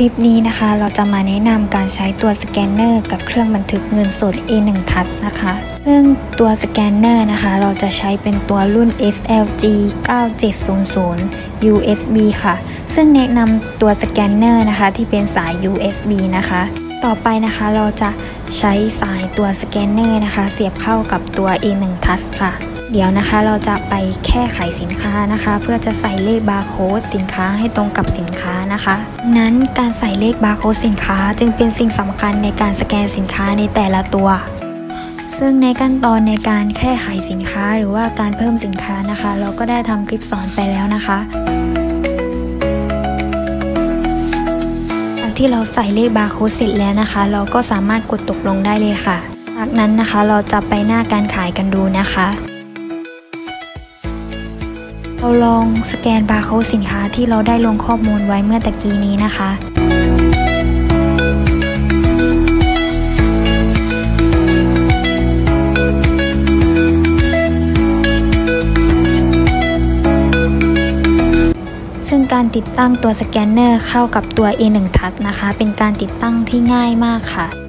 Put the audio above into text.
คลิปนี้นะคะเราจะมาแนะนำการใช้ตัวสแกนเนอร์กับเครื่องบันทึกเงินสด A1 Touch นะคะ ซึ่งตัวสแกนเนอร์นะคะ เราจะใช้เป็นตัวรุ่น SLG 9700 USB ค่ะ ซึ่งแนะนำตัวสแกนเนอร์นะคะ ที่เป็นสาย USB นะคะ ต่อไปนะคะเราจะใช้สายตัวสแกนเนอร์นะคะ เสียบเข้ากับตัว A1 Touch ค่ะ เดี๋ยวนะคะเราจะไปแค่ไขสินค้านะคะ เพื่อจะใส่เลขบาร์โค้ดสินค้าให้ตรงกับสินค้านะคะ นั้นการใส่เลขบาร์โค้ดสินค้าจึงเป็นสิ่งสำคัญในการสแกนสินค้าในแต่ละตัว ซึ่งในขั้นตอนในการแค่ไขสินค้าหรือว่าการเพิ่มสินค้านะคะ เราก็ได้ทำคลิปสอนไปแล้วนะคะหลังที่เราใส่เลขบาร์โค้ดเสร็จแล้วนะคะ เราก็สามารถกดตกลงได้เลยค่ะจากนั้นนะคะเราจะไปหน้าการขายกันดูนะคะ เราลองสแกนบาร์โค้ดสินค้าที่เราได้ลงข้อมูลไว้เมื่อตะกี้นี้นะคะซึ่งการติดตั้งตัวสแกนเนอร์เข้ากับตัว A1 Touch นะคะ เป็นการติดตั้งที่ง่ายมากค่ะ